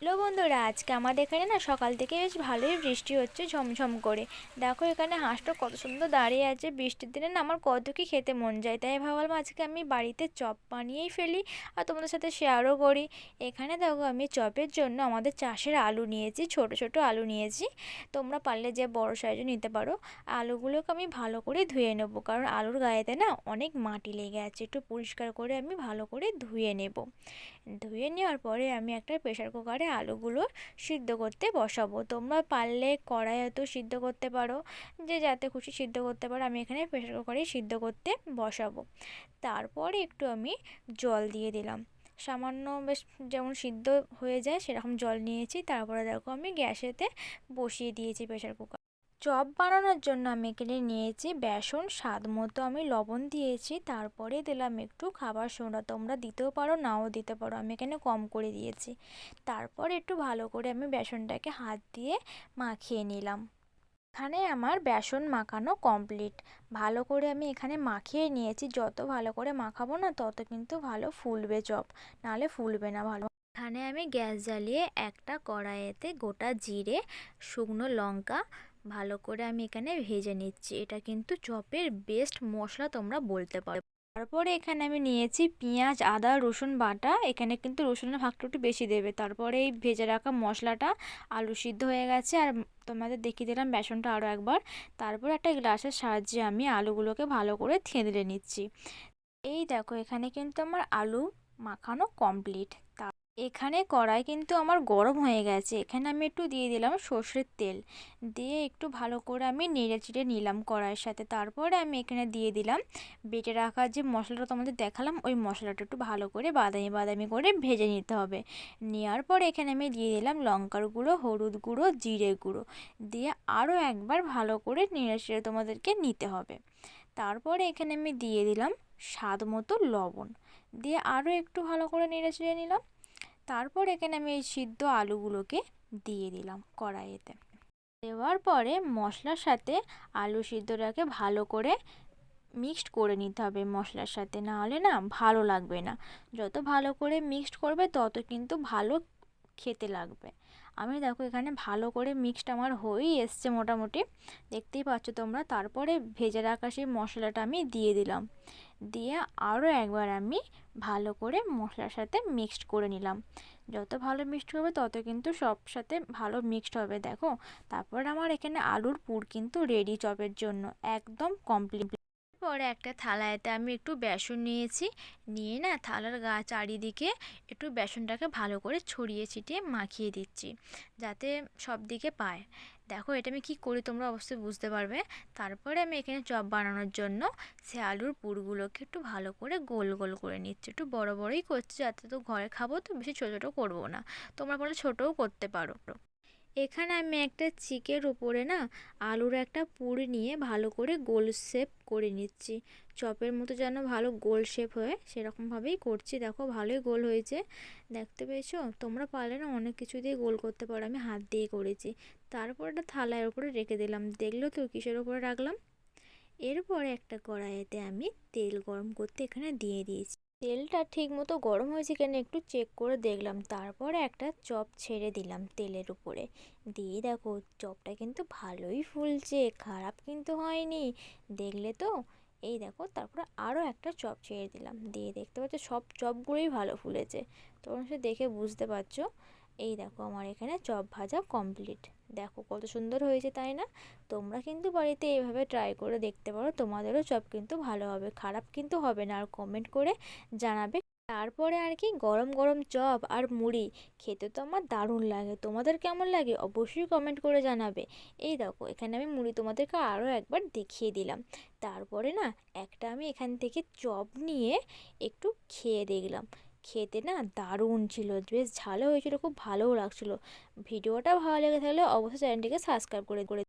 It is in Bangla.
হ্যালো বন্ধুরা, আজকে আমাদের এখানে না সকাল থেকে বেশ ভালোই বৃষ্টি হচ্ছে ঝমঝম করে। দেখো এখানে হাঁসটা কত সুন্দর দাঁড়িয়ে আছে। বৃষ্টির দিনে না আমার কত কি খেতে মন যায় তাই ভাবলাম আজকে আমি বাড়িতে চপ বানিয়েই ফেলি আর তোমাদের সাথে শেয়ারও করি। এখানে দেখো আমি চপের জন্য আমাদের চাষের আলু নিয়েছি, ছোট ছোট আলু নিয়েছি। তোমরা পারলে যে বড় সাইজও নিতে পারো। আলুগুলোকে আমি ভালো করে ধুয়ে নেব কারণ আলুর গায়েতে না অনেক মাটি লেগে আছে। একটু পরিষ্কার করে আমি ভালো করে ধুয়ে নেব। ধুয়ে নেওয়ার পরে আমি একটা প্রেশার কুকারে আলুগুলো সিদ্ধ করতে বসাবো। তোমরা পারলে কড়াই হয়তো সিদ্ধ করতে পারো, যে যাতে খুশি সিদ্ধ করতে পারো, আমি এখানে প্রেশার কুকারে সিদ্ধ করতে বসাবো। তারপরে একটু আমি জল দিয়ে দিলাম। সামান্য বেশ যেমন সিদ্ধ হয়ে যায় সেরকম জল নিয়েছি, তারপরে দেখো আমি গ্যাসেতে বসিয়ে দিয়েছি প্রেশার কুকার চপ বানানোর জন্য আমি এখানে নিয়েছি বেসন, স্বাদ মতো আমি লবণ দিয়েছি, তারপরে দিলাম একটু খাবার সোডা। তোমরা দিতেও পারো, নাও দিতে পারো, আমি এখানে কম করে দিয়েছি। তারপর একটু ভালো করে আমি বেসনটাকে হাত দিয়ে মাখিয়ে নিলাম। এখানে আমার বেসন মাখানো কমপ্লিট। ভালো করে আমি এখানে মাখিয়ে নিয়েছি, যত ভালো করে মাখাবো না, তত কিন্তু ভালো ফুলবে চপ, নাহলে ফুলবে না ভালো। এখানে আমি গ্যাস জ্বালিয়ে একটা কড়াইয়েতে গোটা জিরে, শুকনো লঙ্কা ভালো করে আমি এখানে ভেজে নিচ্ছি। এটা কিন্তু চপের বেস্ট মশলা তোমরা বলতে পারো। তারপরে এখানে আমি নিয়েছি পেঁয়াজ, আদা, রসুন বাটা। এখানে কিন্তু রসুনের ভাগটা একটু বেশি দেবে। তারপরে এই ভেজে রাখা মশলাটা আলু সিদ্ধ হয়ে গেছে। আর তোমাদের দেখিয়ে দিলাম বেসনটা আরও একবার। তারপর একটা গ্লাসের সাহায্যে আমি আলুগুলোকে ভালো করে থেঁতলে নিচ্ছি। এই দেখো, এখানে কিন্তু আমার আলু মাখানো কমপ্লিট তা এখানে কড়াই কিন্তু আমার গরম হয়ে গেছে। এখানে আমি একটু দিয়ে দিলাম সর্ষের তেল। দিয়ে একটু ভালো করে আমি নেড়ে চিড়ে নিলাম কড়াইয়ের সাথে। তারপরে আমি এখানে দিয়ে দিলাম বেটে রাখা যে মশলাটা তোমাদের দেখালাম, ওই মশলাটা একটু ভালো করে বাদামি বাদামি করে ভেজে নিতে হবে। নেওয়ার পর এখানে আমি দিয়ে দিলাম লঙ্কার গুঁড়ো, হলুদ গুঁড়ো, জিরে গুঁড়ো। দিয়ে আরও একবার ভালো করে নেড়ে চেড়ে তোমাদেরকে নিতে হবে। তারপরে এখানে আমি দিয়ে দিলাম স্বাদ মতো লবণ। দিয়ে আরও একটু ভালো করে নেড়ে চেড়ে নিলাম। তারপর এখানে আমি এই সিদ্ধ আলুগুলোকে দিয়ে দিলাম কড়াইয়েতে দেওয়ার পরে মশলার সাথে আলু সিদ্ধটাকে ভালো করে মিক্সড করে নিতে হবে মশলার সাথে। না হলে না ভালো লাগবে না। যত ভালো করে মিক্সড করবে তত কিন্তু ভালো খেতে লাগবে। আমি দেখো এখানে ভালো করে মিক্সড আমার হয়েই এসছে মোটামুটি। দেখতেই পাচ্ছ তোমরা? তারপরে ভেজে রাখা সেই মশলাটা আমি দিয়ে দিলাম। দিয়ে আরও একবার আমি ভালো করে মশলার সাথে মিক্সড করে নিলাম। যত ভালো মিক্সড হবে, তত কিন্তু সব সাথে ভালো মিক্সড হবে, দেখো? তারপর আমার এখানে আলুর পুর কিন্তু রেডি চপের জন্য, একদম কমপ্লিট পরে একটা থালাতে আমি একটু বেসন নিয়েছি। নিয়ে না থালার গা চারিদিকে একটু বেসনটাকে ভালো করে ছড়িয়ে ছিটিয়ে মাখিয়ে দিচ্ছি, যাতে সব দিকে পায়। দেখো এটা আমি কী করি তোমরা অবশ্যই বুঝতে পারবে। তারপরে আমি এখানে চপ বানানোর জন্য সে আলুর পুরগুলোকে একটু ভালো করে গোল গোল করে নিচ্ছি। একটু বড় বড়ই করছি, যাতে তো ঘরে খাব তো বেশি ছোটো ছোটো করব না। তোমরা বলে ছোটোও করতে পারো। এখানে আমি একটা চিকের উপরে না আলুর একটা পুর নিয়ে ভালো করে গোল শেপ করে নিচ্ছি। চপের মতো যেন ভালো গোল শেপ হয়ে সেরকমভাবেই করছি। দেখো ভালোই গোল হয়েছে। দেখতে পেয়েছ? তোমরা পারলে না অনেক কিছু দিয়ে গোল করতে পারো। আমি হাত দিয়ে করেছি। তারপর একটা থালার উপরে রেখে দিলাম। দেখল তো কিসের উপরে রাখলাম? এরপরে একটা কড়াইতে আমি তেল গরম করতে এখানে দিয়ে দিয়েছি। তেলটা ঠিক মতো গরম হয়েছে কিনা একটু চেক করে দেখলাম। তারপরে একটা চপ ছেড়ে দিলাম তেলের উপরে। দিয়ে দেখো, চপটা কিন্তু ভালোই ফুলছে, খারাপ কিন্তু হয়নি। দেখলে তো? এই দেখো, তারপরে আরও একটা চপ ছেড়ে দিলাম। দিয়ে দেখতে পাচ্ছ, সব চপগুলোই ভালো ফুলেছে। তোমরা সে দেখে বুঝতে পারছ। এই দেখো আমার এখানে চপ ভাজা কমপ্লিট দেখো কত সুন্দর হয়েছে, তাই না? তোমরা কিন্তু বাড়িতে এইভাবে ট্রাই করে দেখতে পারো, তোমাদেরও চপ কিন্তু ভালো হবে, খারাপ কিন্তু হবে না। আর কমেন্ট করে জানাবে। তারপরে আর কি, গরম গরম চপ আর মুড়ি, খেতে তো আমার দারুণ লাগে। তোমাদের কেমন লাগে? অবশ্যই কমেন্ট করে জানাবে। এই দেখো, এখানে আমি মুড়ি তোমাদেরকে আরও একবার দেখিয়ে দিলাম। তারপরে না, একটা আমি এখান থেকে চপ নিয়ে একটু খেয়ে দেখলাম। খেতে না দারুণ ছিল। বেশ ঝালও হয়েছিল, খুব ভালোও লাগছিল। ভিডিওটা ভালো লেগে থাকলে অবশ্যই চ্যানেলটিকে সাবস্ক্রাইব করে করে